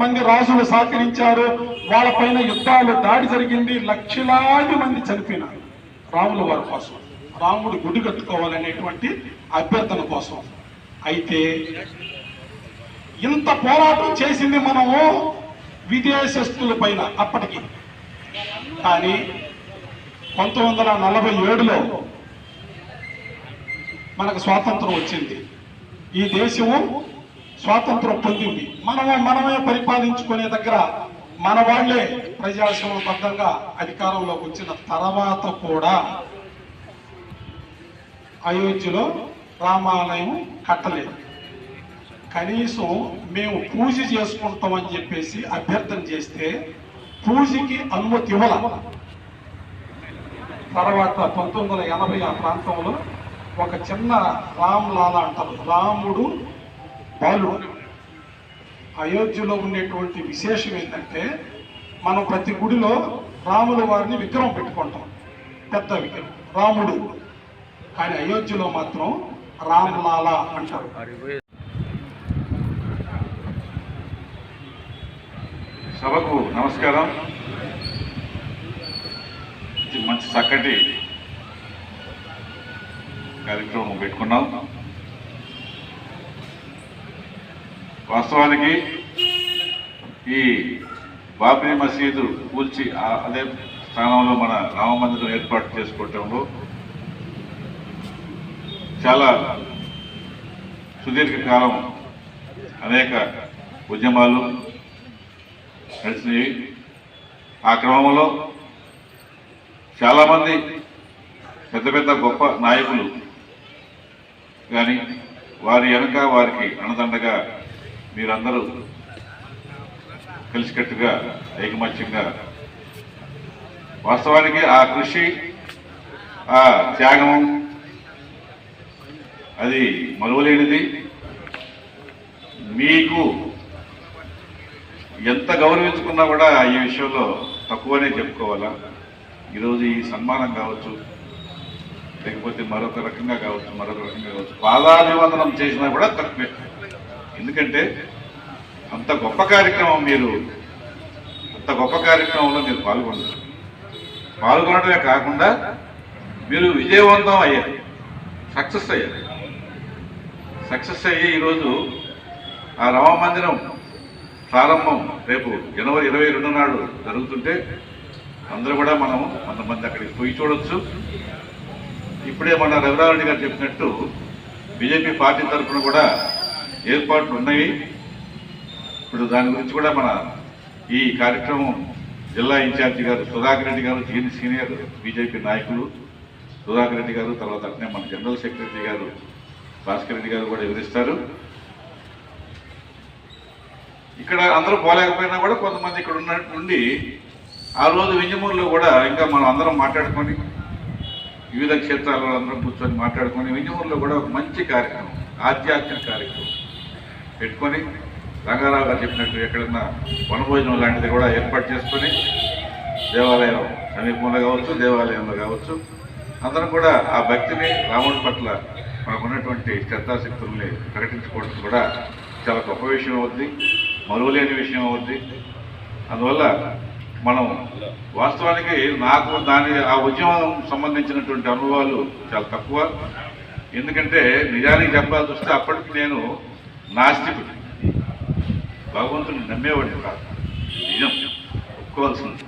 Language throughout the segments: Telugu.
మంది రాజులు సహకరించారు వాళ్ళపైన యుద్ధాలు దాడి జరిగింది లక్షలాది మంది చనిపోయినారు. రాముల వారి కోసం రాముడు గుడి కట్టుకోవాలనేటువంటి అభ్యర్థన కోసం. అయితే ఇంత పోరాటం చేసింది మనము విదేశస్తుల పైన అప్పటికి. కానీ పంతొమ్మిది వందల నలభై ఏడులో మనకు స్వాతంత్రం వచ్చింది. ఈ దేశము స్వాతంత్రం పొందింది. మనము మనమే పరిపాలించుకునే దగ్గర మన వాళ్ళే ప్రజాస్వామ్యబద్ధంగా అధికారంలోకి వచ్చిన తర్వాత కూడా అయోధ్యలో రామాలయం కట్టలేదు. కనీసం మేము పూజ చేసుకుంటామని చెప్పేసి అభ్యర్థన చేస్తే పూజకి అనుమతి ఇవ్వాల. తర్వాత పంతొమ్మిది వందల ఎనభై ఆ ప్రాంతంలో ఒక చిన్న రామ్ లాలా అంటారు. రాముడు బాలుడు అయోధ్యలో ఉండేటువంటి విశేషం ఏంటంటే మనం ప్రతి గుడిలో రాముల వారిని విగ్రహం పెట్టుకుంటాం. పెద్ద విగ్రహం రాముడు. కానీ అయోధ్యలో మాత్రం రామలాల అంటారు. సభకు నమస్కారం. ఇది మంచి చక్కటి కార్యక్రమం పెట్టుకున్నాం. వాస్తవానికి ఈ బాబ్రీ మసీదు కూల్చి అదే స్థానంలో మన రామ మందిరం ఏర్పాటు చేసుకోవటంలో చాలా సుదీర్ఘకాలం అనేక ఉద్యమాలు నడిచినవి. ఆ క్రమంలో చాలామంది పెద్ద పెద్ద గొప్ప నాయకులు కానీ వారి వెనుక వారికి అన్నదండగా మీరందరూ కలిసికట్టుగా ఐకమత్యంగా వాస్తవానికి ఆ కృషి ఆ త్యాగం అది మరువలేనిది. మీకు ఎంత గౌరవించుకున్నా కూడా ఈ విషయంలో తక్కువనే చెప్పుకోవాలా? ఈరోజు ఈ సన్మానం కావచ్చు లేకపోతే మరొక రకంగా కావచ్చు మరొక రకంగా కావచ్చు పాదాభివందనం చేసినా కూడా తక్కువే. ఎందుకంటే అంత గొప్ప కార్యక్రమం మీరు అంత గొప్ప కార్యక్రమంలో మీరు పాల్గొన్నారు పాల్గొనడమే కాకుండా మీరు విజయవంతం అయ్యారు. సక్సెస్ అయ్యారు. సక్సెస్ అయ్యి ఈరోజు ఆ రమ మందిరం ప్రారంభం రేపు జనవరి ఇరవై రెండు నాడు జరుగుతుంటే అందరూ కూడా మనం కొంతమంది అక్కడికి పోయి చూడొచ్చు. ఇప్పుడే మన రఘురారెడ్డి గారు చెప్పినట్టు బీజేపీ పార్టీ తరఫున కూడా ఏర్పాట్లు ఉన్నాయి. ఇప్పుడు దాని గురించి కూడా మన ఈ కార్యక్రమం జిల్లా ఇన్ఛార్జి గారు సుధాకర్ రెడ్డి గారు జీని సీనియర్ బీజేపీ నాయకులు సుధాకర్ రెడ్డి గారు తర్వాత అట్నే మన జనరల్ సెక్రటరీ గారు భాస్కర్ రెడ్డి గారు కూడా వివరిస్తారు. ఇక్కడ అందరూ పోలేకపోయినా కూడా కొంతమంది ఇక్కడ ఉన్నట్టుండి ఆ రోజు వింజమూరులో కూడా ఇంకా మనం అందరం మాట్లాడుకొని వివిధ క్షేత్రాల్లో అందరం కూర్చొని మాట్లాడుకొని వింజమూరులో కూడా ఒక మంచి కార్యక్రమం ఆధ్యాత్మిక కార్యక్రమం పెట్టుకొని రంగారావు గారు చెప్పినట్టు ఎక్కడన్నా వనభోజనం లాంటిది కూడా ఏర్పాటు చేసుకొని దేవాలయం సమీపంలో కావచ్చు దేవాలయంలో కావచ్చు అందరం కూడా ఆ భక్తిని రాముడి పట్ల మనకున్నటువంటి శ్రద్ధాశక్తుల్ని ప్రకటించుకోవడం కూడా చాలా గొప్ప విషయం అవుద్ది మరువలేని విషయం అవుద్ది. అందువల్ల మనం వాస్తవానికి నాకు దాని ఆ ఉద్యమం సంబంధించినటువంటి అనుభవాలు చాలా తక్కువ. ఎందుకంటే నిజానికి చెప్పాల్సి వస్తే అప్పటికి నేను నాస్తికుడు. భగవంతుని నమ్మేవాడు కాదు? నిజం. ఒప్పుకోవాల్సింది.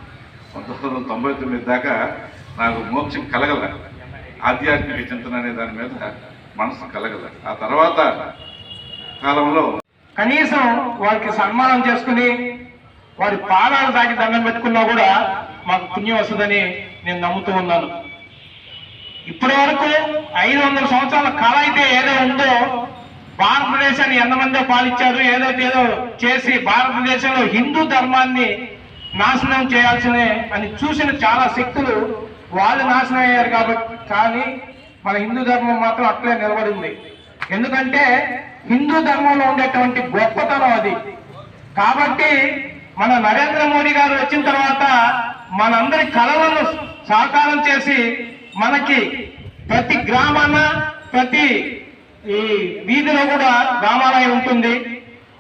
పంతొమ్మిది వందల తొంభై తొమ్మిది దాకా నాకు మోక్షం కలగల. ఆధ్యాత్మిక చింతన అనే దాని మీద మనసు కలగల. ఆ తర్వాత కాలంలో కనీసం వారికి సన్మానం చేసుకుని వారి పాదాలు దాటి దండం పెట్టుకున్నా కూడా మాకు పుణ్యం వస్తుందని నేను నమ్ముతూ ఉన్నాను. ఇప్పటి వరకు ఐదు వందల సంవత్సరాల కళ అయితే ఏదో ఉందో భారతదేశాన్ని ఎంతమందో పాలించారు ఏదో ఏదో చేసి భారతదేశంలో హిందూ ధర్మాన్ని నాశనం చేయాల్సినే అని చూసిన చాలా శక్తులు వాళ్ళు నాశనం అయ్యారు కాబట్టి కానీ మన హిందూ ధర్మం మాత్రం అట్లే నిలబడింది. ఎందుకంటే హిందూ ధర్మంలో ఉండేటువంటి గొప్పతనం అది. కాబట్టి మన నరేంద్ర మోడీ గారు వచ్చిన తర్వాత మనందరి కళలను సాకారం చేసి మనకి ప్రతి గ్రామాన ప్రతి ఈ వీధిలో కూడా రామాలయం ఉంటుంది.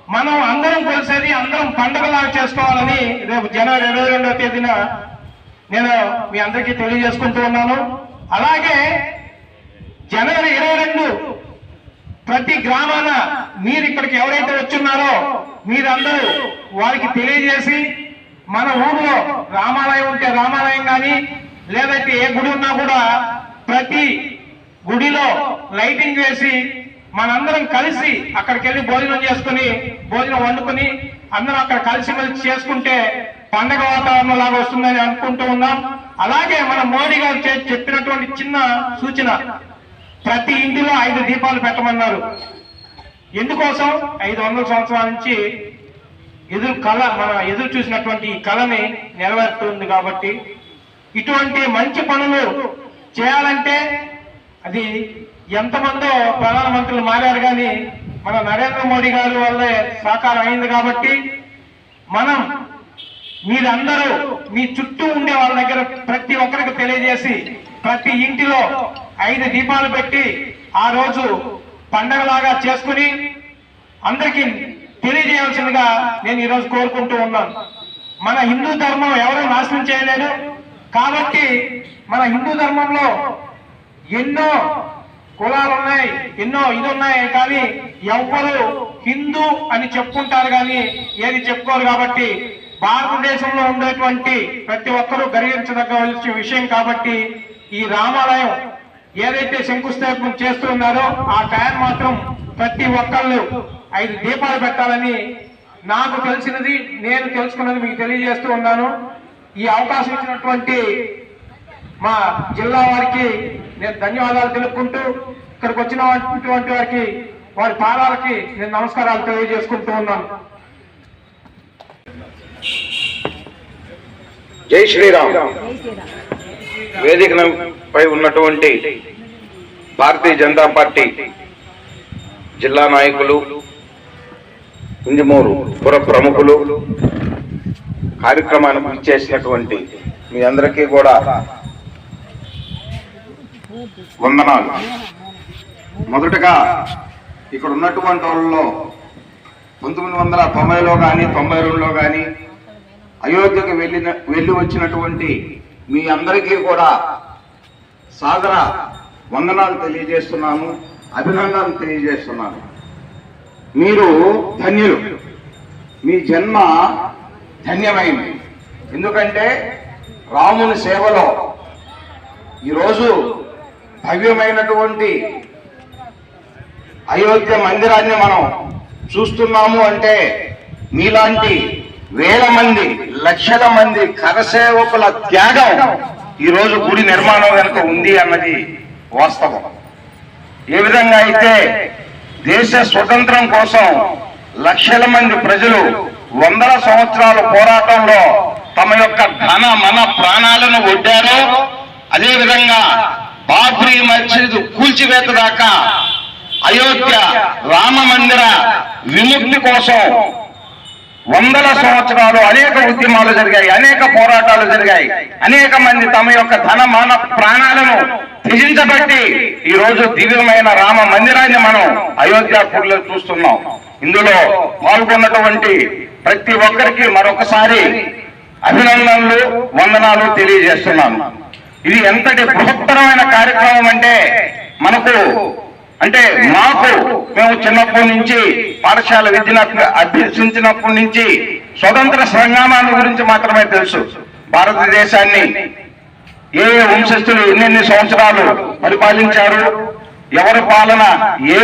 మనం అందరం కలిసేది అందరం పండగలాగా చేసుకోవాలని రేపు జనవరి ఇరవై రెండవ తేదీన నేను మీ అందరికీ తెలియజేసుకుంటూ ఉన్నాను. అలాగే జనవరి ఇరవై రెండు ప్రతి గ్రామాన మీరు ఇక్కడికి ఎవరైతే వచ్చున్నారో మీరందరూ వారికి తెలియజేసి మన ఊర్లో రామాలయం ఉంటే రామాలయం కానీ లేదంటే ఏ గుడి ఉన్నా కూడా ప్రతి గుడిలో లైటింగ్ వేసి మనందరం కలిసి అక్కడికి వెళ్ళి భోజనం చేసుకుని భోజనం వండుకుని అందరం అక్కడ కలిసి మెలిసి చేసుకుంటే పండగ వాతావరణం లాగా వస్తుందని అనుకుంటూ ఉన్నాం. అలాగే మన మోడీ గారు చెప్పినటువంటి చిన్న సూచన ప్రతి ఇంటిలో ఐదు దీపాలు పెట్టమన్నారు. ఎందుకోసం? ఐదు వందల సంవత్సరాల నుంచి ఎదురు కళ మన ఎదురు చూసినటువంటి ఈ కళని నెరవేరుతుంది కాబట్టి. ఇటువంటి మంచి పనులు చేయాలంటే అది ఎంతమందో ప్రధానమంత్రులు మారారు కానీ మన నరేంద్ర మోడీ గారి వల్లే సాకారం అయింది కాబట్టి మనం మీరందరూ మీ చుట్టూ ఉండే వాళ్ళ దగ్గర ప్రతి ఒక్కరికి తెలియజేసి ప్రతి ఇంటిలో ఐదు దీపాలు పెట్టి ఆ రోజు పండగలాగా చేసుకుని అందరికీ తెలియజేయాల్సిందిగా నేను ఈరోజు కోరుకుంటూ ఉన్నాను. మన హిందూ ధర్మం ఎవరూ నాశనం చేయలేదు. కాబట్టి మన హిందూ ధర్మంలో ఎన్నో కులాలు ఉన్నాయి ఎన్నో ఇది ఉన్నాయి కానీ ఎవ్వరు హిందూ అని చెప్పుకుంటారు కానీ ఏది చెప్పుకోరు కాబట్టి భారతదేశంలో ఉండేటువంటి ప్రతి ఒక్కరూ గర్వించదగ్గవలసిన విషయం కాబట్టి ఈ రామాలయం ఏదైతే శంకుస్థాపన చేస్తున్నారో ఆ టైం మాత్రం ప్రతి ఒక్కళ్ళు ఐదు దీపాలు పెట్టాలని నాకు తెలిసినది నేను తెలుసుకున్నది మీకు తెలియజేస్తూ ఉన్నాను. ఈ అవకాశం ఇచ్చినటువంటి మా జిల్లా వారికి నేను ధన్యవాదాలు తెలుపుకుంటూ ఇక్కడికి వచ్చినటువంటి వారికి వారి పాదాలకి నేను నమస్కారాలు తెలియజేసుకుంటూ ఉన్నాను. జై శ్రీరామ్. వేదిక పై ఉన్నటువంటి భారతీయ జనతా పార్టీ జిల్లా నాయకులు కుంజమూరు పుర ప్రముఖులు కార్యక్రమానికి చేసినటువంటి మీ అందరికీ కూడా వందనాలు. మొదటగా ఇక్కడ ఉన్నటువంటి వాళ్ళలో పంతొమ్మిది వందల తొంభైలో కానీ తొంభై రెండులో కానీ అయోధ్యకు వెళ్ళిన వెళ్ళి వచ్చినటువంటి మీ అందరికీ కూడా సాదర వందనాలు తెలియజేస్తున్నాను అభినందనలు తెలియజేస్తున్నాను మీరు ధన్యులు. మీ జన్మ ధన్యమైంది. ఎందుకంటే రాముని సేవలో ఈరోజు భవ్యమైనటువంటి అయోధ్య మందిరాన్ని మనం చూస్తున్నాము అంటే మీలాంటి వేల మంది లక్షల మంది కరసేవకుల త్యాగం ఈ రోజు గుడి నిర్మాణం వెనుక ఉంది అన్నది వాస్తవం. ఏ విధంగా అయితే దేశ స్వతంత్రం కోసం లక్షల మంది ప్రజలు వందల సంవత్సరాల పోరాటంలో తమ యొక్క ధన మన ప్రాణాలను ఒడ్డారో అదేవిధంగా బాబ్రీ మసీదు కూల్చివేత దాకా. అయోధ్య రామ మందిర విముక్తి కోసం వందల సంవత్సరాలు అనేక ఉద్యమాలు జరిగాయి అనేక పోరాటాలు జరిగాయి. అనేక మంది తమ యొక్క ధన మాన ప్రాణాలను త్యజించబట్టి ఈ రోజు దివ్యమైన రామ మందిరాన్ని మనం అయోధ్యాపూర్లో చూస్తున్నాం. ఇందులో పాల్గొన్నటువంటి ప్రతి ఒక్కరికి మరొకసారి అభినందనలు వందనాలు తెలియజేస్తున్నాను. ఇది ఎంతటి బృహత్తరమైన కార్యక్రమం అంటే మనకు అంటే మాకు మేము చిన్నప్పటి నుంచి పాఠశాల విద్యను అభ్యసించినప్పటి నుంచి స్వతంత్ర సంగ్రామాన్ని గురించి మాత్రమే తెలుసు. భారతదేశాన్ని ఏ వంశస్థులు ఎన్నెన్ని సంవత్సరాలు పరిపాలించారు ఎవరి పాలన ఏ